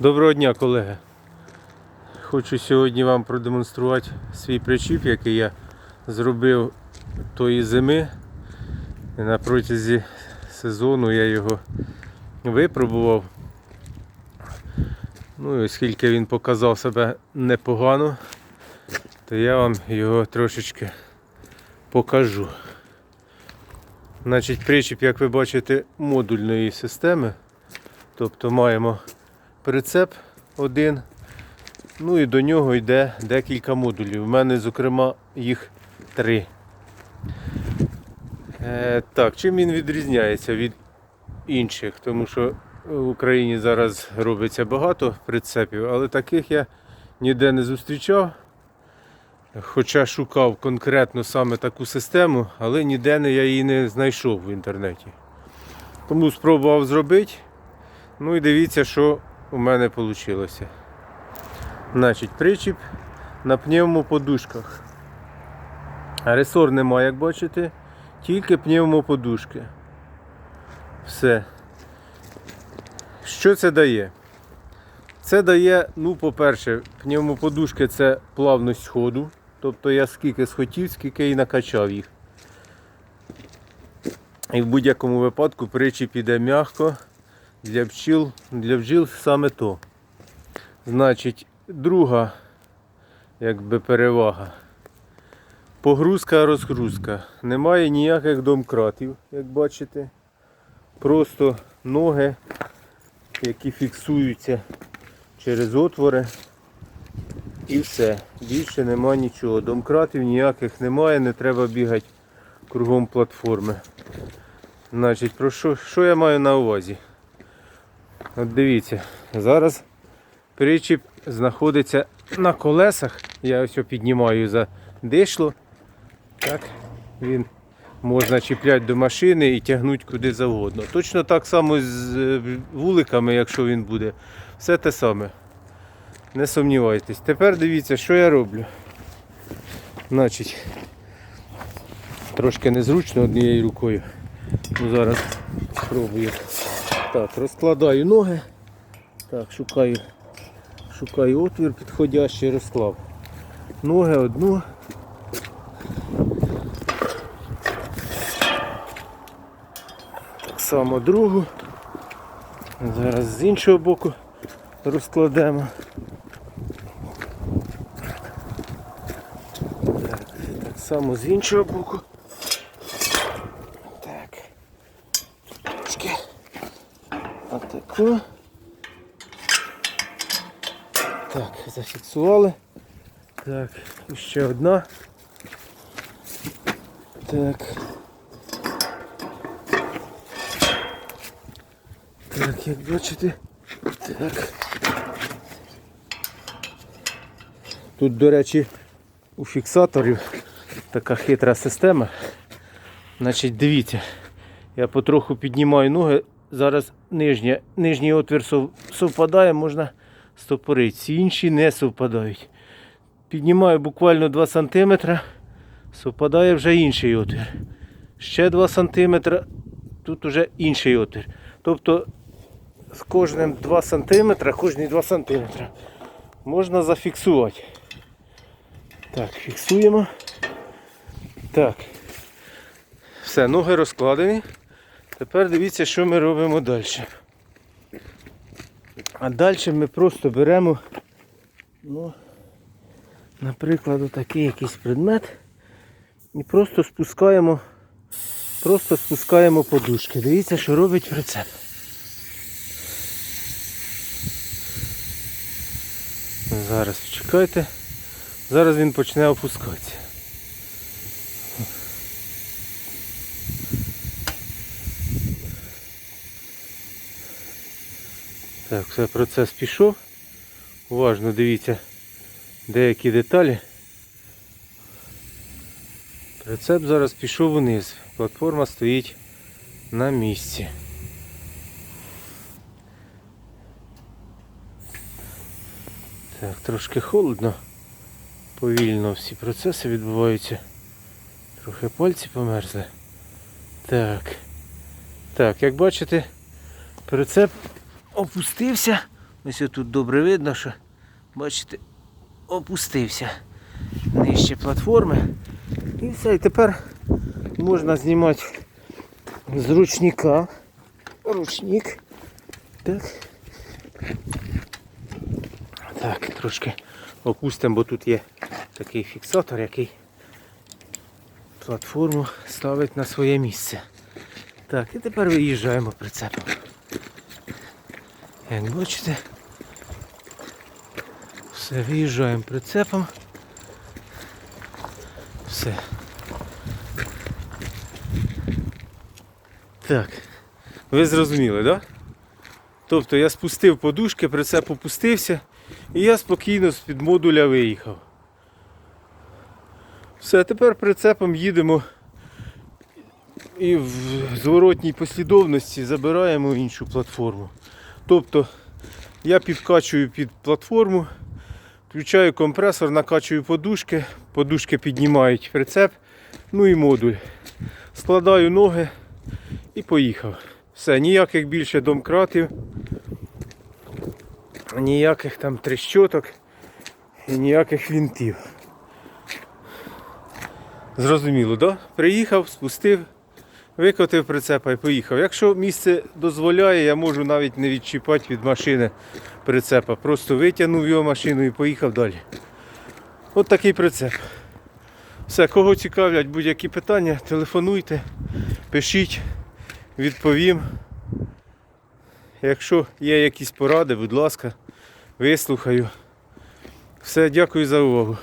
Доброго дня, колеги. Хочу сьогодні вам продемонструвати свій причіп, який я зробив тої зими. На протязі сезону я його випробував. Ну і оскільки він показав себе непогано, то я вам його трошечки покажу. Значить, причіп, як ви бачите, модульної системи. Тобто маємо прицеп один. Ну і до нього йде декілька модулів. У мене, зокрема, їх три. Е, так, чим він відрізняється від інших? Тому що в Україні зараз робиться багато прицепів, але таких я ніде не зустрічав. Хоча шукав конкретно саме таку систему, але ніде я її не знайшов в інтернеті. Тому спробував зробити. Ну і дивіться, що у мене вийшло. Значить, причіп на пневмоподушках. Ресор нема, як бачите, тільки пневмоподушки. Все. Що це дає? Це дає, ну, по-перше, пневмоподушки це плавність ходу. Тобто я скільки схотів, скільки і накачав їх. І в будь-якому випадку причіп іде м'яко. Для бджіл, для бджіл саме то. Значить, друга якби перевага. Погрузка, розгрузка. Немає ніяких домкратів, як бачите. Просто ноги, які фіксуються через отвори. І все. Більше нема нічого. Домкратів ніяких немає, не треба бігати кругом платформи. Значить, про що, що я маю на увазі? От дивіться, зараз причіп знаходиться на колесах. Я ось його піднімаю за дишло. Так, він можна чіпляти до машини і тягнути куди завгодно. Точно так само з е, вуликами, якщо він буде. Все те саме. Не сумнівайтесь. Тепер дивіться, що я роблю. Значить, трошки незручно однією рукою. Ну, зараз спробую. Так, розкладаю ноги. Так, шукаю, шукаю отвір підходящий, розклав. Ноги одну. Так само другу. Зараз з іншого боку розкладемо. Так, так само з іншого боку. Так. Трошки. Отаку. Так, зафіксували. Так, ще одна. Так. Так, як бачите. Так. Тут, до речі, у фіксаторів така хитра система. Значить, дивіться, я потроху піднімаю ноги. Зараз нижня, нижній отвір совпадає, можна стопорити. Інші не совпадають. Піднімаю буквально 2 см, совпадає вже інший отвір. Ще 2 см, тут вже інший отвір. Тобто з кожним 2 см, кожні 2 см можна зафіксувати. Так, фіксуємо. Так. Все, ноги розкладені. Тепер дивіться, що ми робимо далі. А далі ми просто беремо, ну, наприклад, отакий якийсь предмет і просто спускаємо, просто спускаємо подушки. Дивіться, що робить прицеп. Зараз чекайте. Зараз він почне опускатися. Так, все, процес пішов. Уважно дивіться деякі деталі. Прицеп зараз пішов вниз. Платформа стоїть на місці. Так, трошки холодно. Повільно всі процеси відбуваються. Трохи пальці померзли. Так. Так, як бачите, прицеп опустився Ось тут добре видно, що, бачите, опустився нижче платформи. І все, і тепер можна знімати з ручника. Ручник. Так. Так, трошки опустимо, бо тут є такий фіксатор, який платформу ставить на своє місце. Так, і тепер виїжджаємо прицепом. Як бачите, все, виїжджаємо прицепом. Все. Так. Ви зрозуміли, так? Да? Тобто я спустив подушки, прицеп опустився і я спокійно з-під модуля виїхав. Все, тепер прицепом їдемо і в зворотній послідовності забираємо іншу платформу. Тобто я підкачую під платформу, включаю компресор, накачую подушки, подушки піднімають прицеп, ну і модуль. Складаю ноги і поїхав. Все, ніяких більше домкратів, ніяких там трещоток і ніяких вінтів. Зрозуміло, да? Приїхав, спустив, викотив прицепа і поїхав. Якщо місце дозволяє, я можу навіть не відчіпати від машини прицепа. Просто витягнув його машину і поїхав далі. От такий прицеп. Все, кого цікавлять будь-які питання, телефонуйте, пишіть, відповім. Якщо є якісь поради, будь ласка, вислухаю. Все, дякую за увагу.